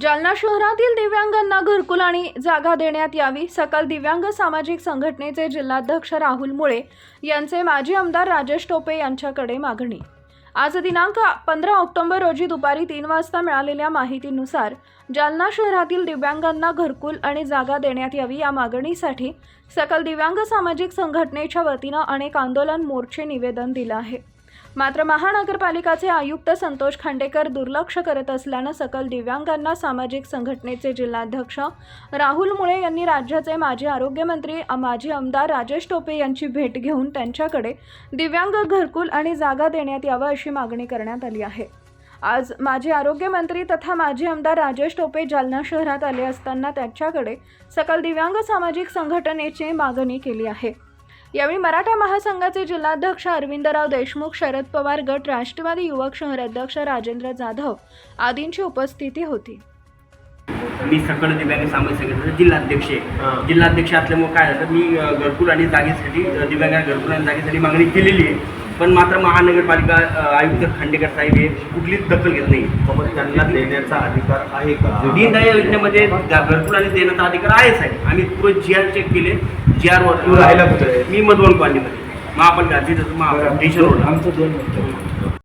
जालना शहरातील दिव्यांगांना घरकुल आणि जागा देण्यात यावी. सकल दिव्यांग सामाजिक संघटनेचे जिल्हाध्यक्ष राहुल मुळे यांचे माजी आमदार राजेश टोपे यांच्याकडे मागणी. आज दिनांक पंधरा ऑक्टोबर रोजी दुपारी तीन वाजता मिळालेल्या माहितीनुसार जालना शहरातील दिव्यांगांना घरकुल आणि जागा देण्यात यावी या मागणीसाठी सकल दिव्यांग सामाजिक संघटनेच्या वतीनं अनेक आंदोलन मोर्चे निवेदन दिलं आहे. मात्र महानगरपालिकाचे आयुक्त संतोष खांडेकर दुर्लक्ष करत असल्यानं सकल दिव्यांगांना सामाजिक संघटनेचे जिल्हाध्यक्ष राहुल मुळे यांनी राज्याचे माजी आरोग्यमंत्री माजी आमदार राजेश टोपे यांची भेट घेऊन त्यांच्याकडे दिव्यांग घरकुल आणि जागा देण्यात यावं अशी मागणी करण्यात आली आहे. आज माजी आरोग्यमंत्री तथा माजी आमदार राजेश टोपे जालना शहरात आले असताना त्यांच्याकडे सकल दिव्यांग सामाजिक संघटनेची मागणी केली आहे. यावेळी मराठा महासंघाचे जिल्हाध्यक्ष अरविंदराव देशमुख शरद पवार गट राष्ट्रवादी युवक शहर अध्यक्ष राजेंद्र जाधव आदींची उपस्थिती होती. मी सकळ दिव्यांग सामाजिक संघटनेचा जिल्हाध्यक्ष आहे. जिल्हाध्यक्ष असल्यामुळे काय झालं मी घरकुल आणि जागेसाठी दिव्यांग घरकुल आणि जागेसाठी मागणी केलेली आहे. पण मात्र महानगरपालिका आयुक्त खांडेकर साहेब हे कुठलीच दखल घेत नाही मग त्यांना देण्याचा अधिकार आहे का? दीनदयाळ योजनेमध्ये आणि देण्याचा अधिकार आहेच आहे आम्ही पुढे जी आर चेक केले जी आर तू राहायला? मी मधुवन कॉलनीमध्ये. महापालिका तिथं महापालिका आमचं दोन मिनिटं.